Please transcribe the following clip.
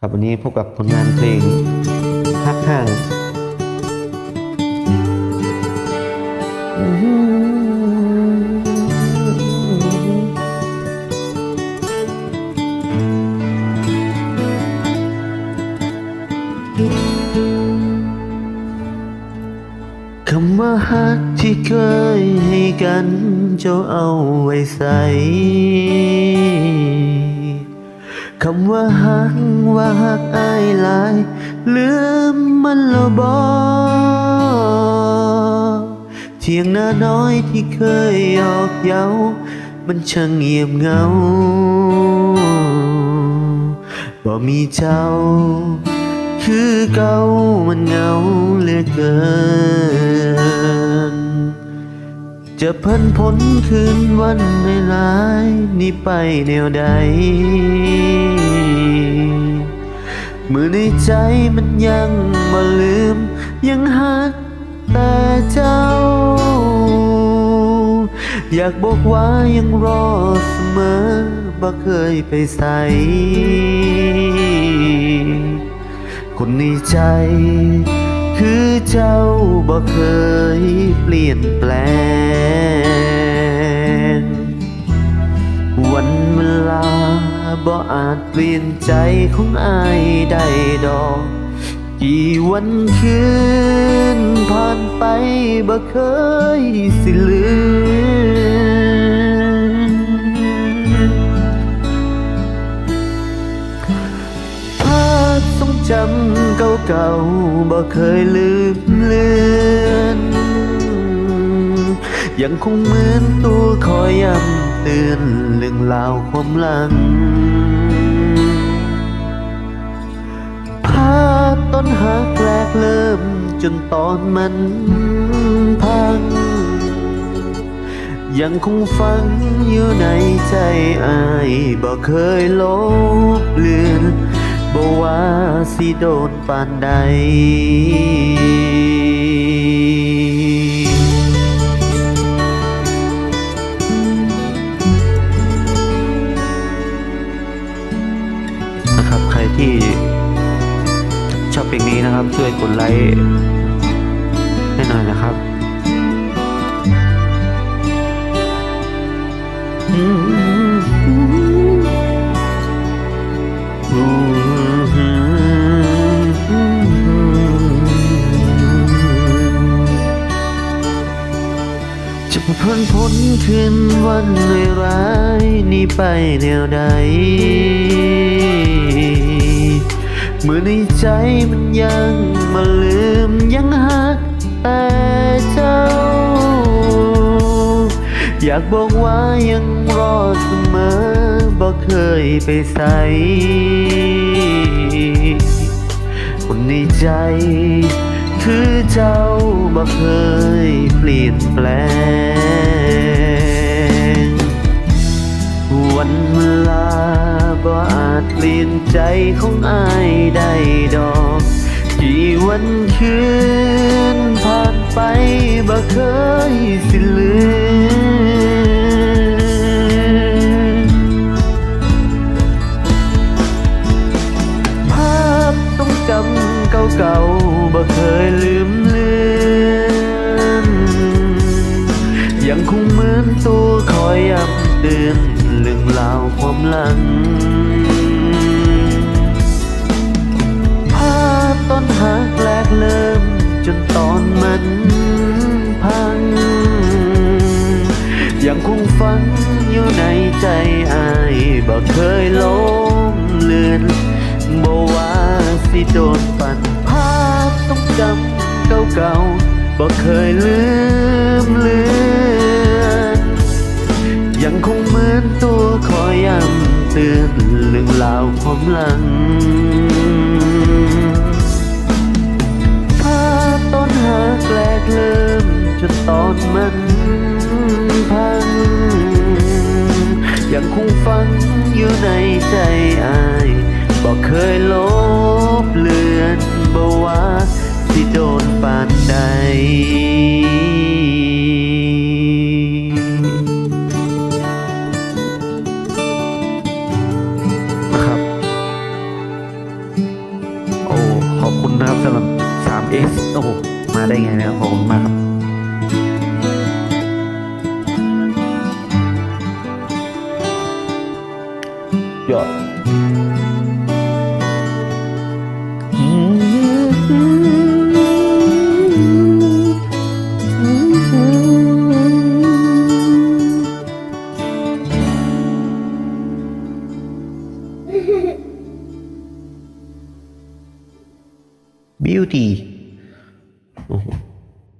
ครับวันนี้พบกับผลงานเพลงฮักห่างคำว่าฮักที่เคยให้กันเจ้าเอาไว้ใส่ คำว่าฮักว่าฮักอายหลายลืมมันแล้วบอเทียงน้าน้อยที่เคยหยอกเย้ามันช่างเงียบเงาบ่มีเจ้า คือเก่ามันเหงาเหลือเกิน จะเพิ่นพ้นคืนวันในลายๆนี่ไปแนวใด มือในใจมันยังบ่ลืม ยังหักแต่เจ้า อยากบอกว่ายังรอเสมอบ่เคยไปใส่คนในใจ คือเจ้าบ่เคยเปลี่ยนแปลง วันเวลาบ่อาจเปลี่ยนใจของอายได้ดอก กี่วันคืนผ่านไปบ่เคยสิลืม จำเก่าๆบ่เคยลืมเลือนยังคงเหมือนตัวคอยย้ำเตือนเรื่องราวความหลังภาพต้นหักแรกเริ่มจนตอนมันพัง ยังคงฝังอยู่ในใจอายบ่เคยลบเลือน บ่ว่าสิโดนปานใดนะครับใครที่ชอบเพลงนี้นะครับ ช่วยกดไลค์ให้หน่อยนะครับจะพ้นพ้นคืนวันในร้ายนี้ไปแนวใดเมื่อในใจมันยังมาลืมยังหักแต่เจ้า อยากบอกว่ายังรอเสมอบอกเคยไปใส่คนในใจคือเจ้า บ่เคยเปลี่ยนแปลง วันเวลาบ่อาจเปลี่ยนใจของอายได้ดอกกี่วันคืนผ่านไปบ่เคยสิลืม คงเหมือนตัวคอยย้ำเตือนเรื่องราวความหลัง ภาพตอนหักแรกเริ่มจนตอนมันพัง ยังคงฝังอยู่ในใจอายบ่เคยล้มเลือนบ่ว่าสิโดนปันภาพต้องจำเก่าๆบ่เคยลืมลือำเตือเรื่องราวความหลังภาพตอนหักแรกเริ่มจนตอนมันพัง ยังคงฝังอยู่ในใจอายบอกเคยลบเลือนบ่ว่าสิโดนปานใด ได้ไงนะครับขอบคุณมากครับยอดบิวตี้โอ้โห